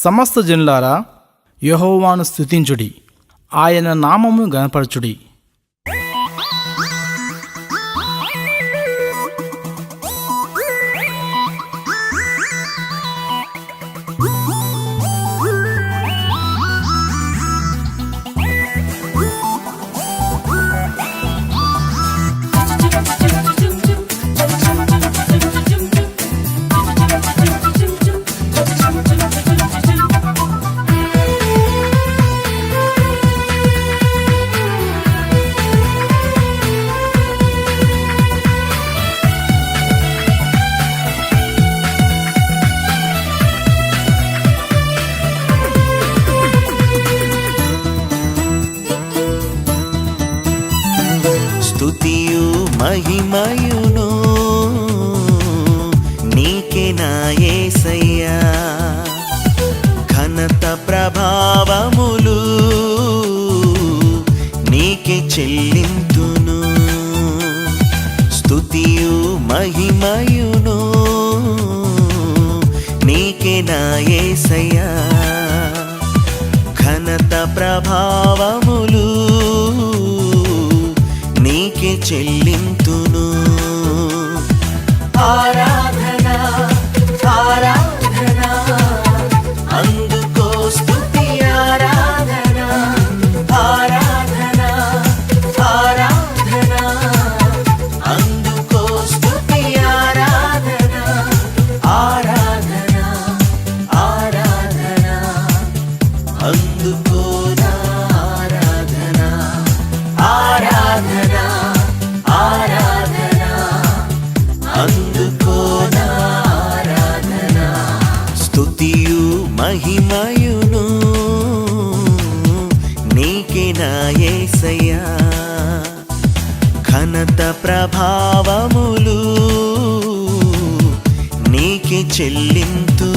సమస్త జనులారా యహోవాను స్థుతించుడి ఆయన నామము గనపరచుడి మహిమయును. నీకే నాయసయ్యా ఘనత ప్రభావములు నీకే చెల్లింతును. స్థుతియు మహిమయును. నీకే నాయసయ్యా ఘనత ప్రభావములు నీకే చెల్లింతును. ఆరాధన ఆరాధన. మహిమయును. నీకే నాయసయ్యా ఘనత ప్రభావములు నీకే చెల్లింతు.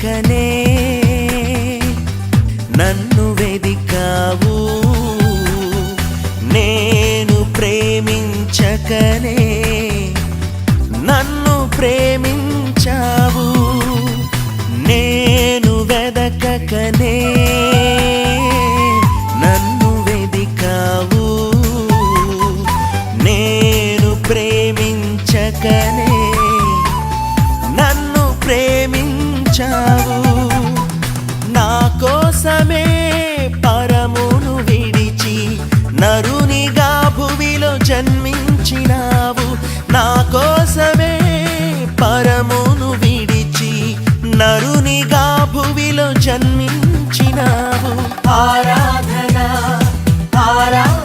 వెదకకనే నన్ను వెదికావు. నేను ప్రేమించకనే నన్ను ప్రేమించావు. నేను వెదకకనే జన్మించినావు. ఆరాధన ఆరాధన.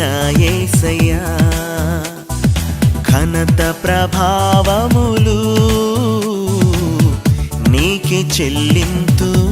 నా ఘనత ప్రభావములు నీకే చెల్లింతూ.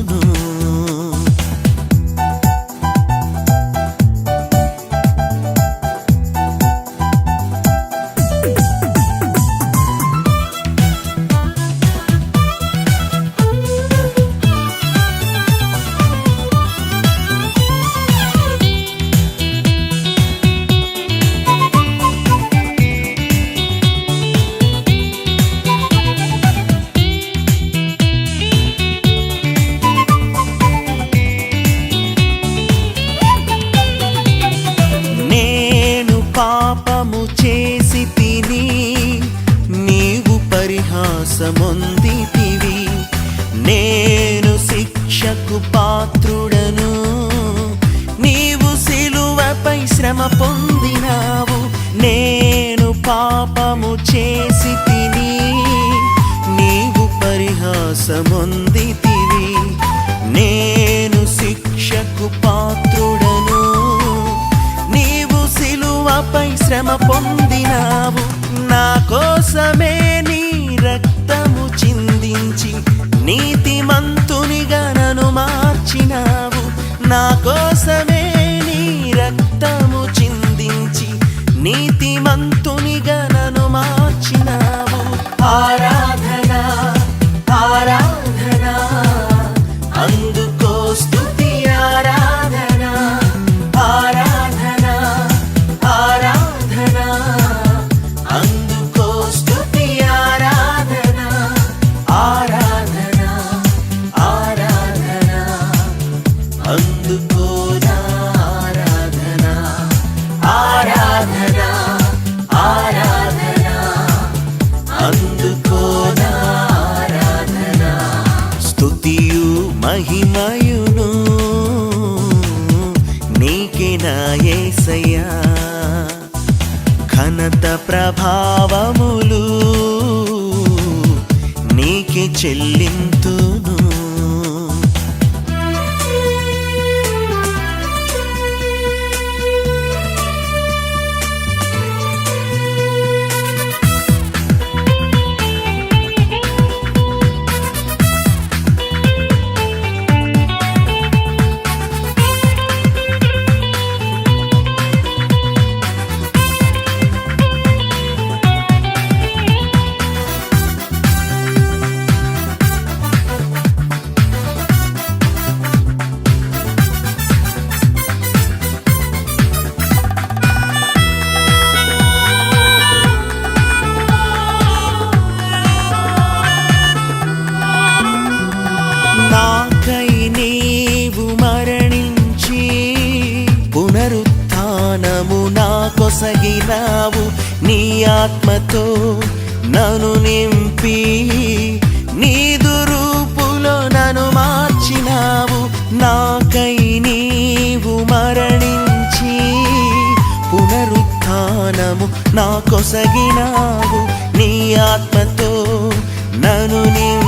పొందినావు. నేను పాపము చేసి తిని నీవు పరిహాసమొందితివి. నేను శిక్షకు పాత్రుడను. నీవు సిలువపై శ్రమ పొందినావు. నా కోసమే నీ రక్తము చిందించి నీతిమంతునిగా నన్ను మార్చినావు. నా కోసమే నీకే నా ఘనత ప్రభావములు నీకే చెల్లింతూ. సగినావు నీ ఆత్మతో నన్ను నింపి నీదు దురూపులో నన్ను మార్చినావు. నాకై నీవు మరణించి పునరుత్నము నా కొసగినావు నీ ఆత్మతో నన్ను నింపి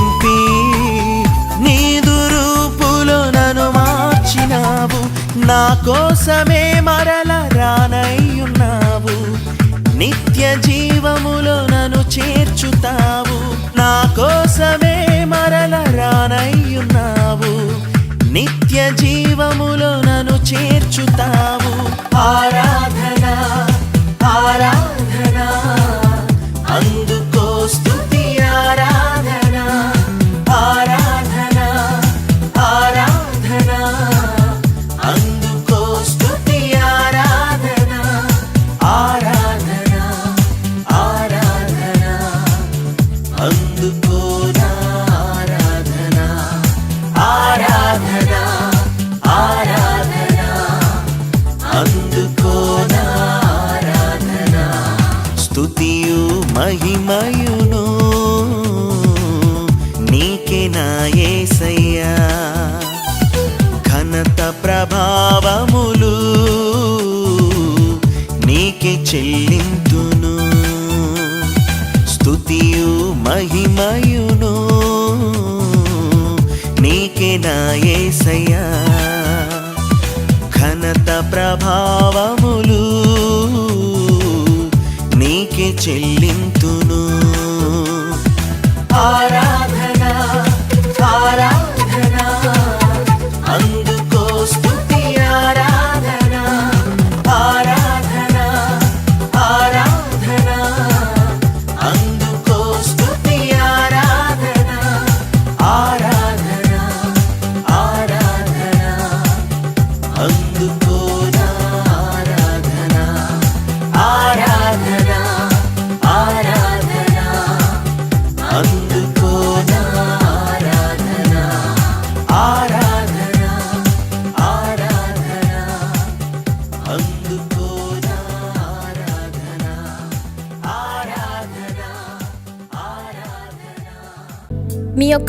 నా కోసమే మరల రానయ్యున్నావు. నిత్య జీవములో నన్ను చేర్చుతావు. నా కోసమే మరల రానయ్యున్నావు. నిత్య జీవములో నన్ను చేర్చుతావు. ఆరాధన ఆరాధన అందుకో చెల్లింతును. స్తుతియు మహిమయును. నీకే నా ఘనత ప్రభావములు నీకే చెల్లింతును. ఆరా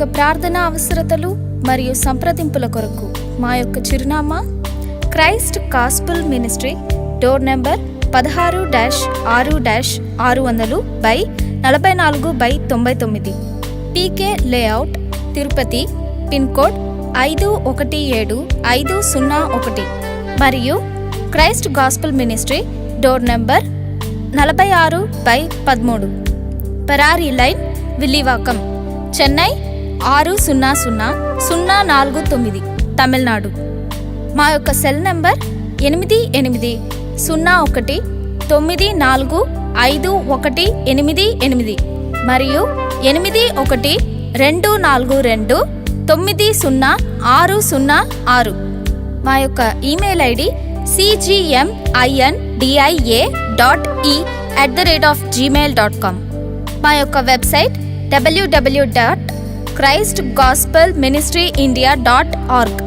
యొక్క ప్రార్థన అవసరతలు మరియు సంప్రదింపుల కొరకు మా యొక్క చిరునామా Christ gospel ministry door number పదహారు డాష్ ఆరు డాష్ ఆరు వందలు బై నలభై నాలుగు బై తొంభై తొమ్మిది. పీకే లేఅవుట్ తిరుపతి పిన్కోడ్ ఐదు ఒకటి ఏడు ఐదు సున్నా ఒకటి. మరియు Christ gospel ministry door number నలభై ఆరు బై పదమూడు. పరారీ లైన్ విల్లివాకం చెన్నై ఆరు సున్నా సున్నా సున్నా నాలుగు తొమ్మిది తమిళనాడు. మా యొక్క సెల్ నెంబర్ ఎనిమిది ఎనిమిది సున్నా ఒకటి తొమ్మిది నాలుగు ఐదు ఒకటి ఎనిమిది ఎనిమిది మరియు ఎనిమిది ఒకటి రెండు నాలుగు రెండు తొమ్మిది సున్నా ఆరు సున్నా ఆరు. మా యొక్క email ID C G M I N D I A dot E at the rate of Gmail dot com మా యొక్క website W W dot Christ gospel ministry India dot org.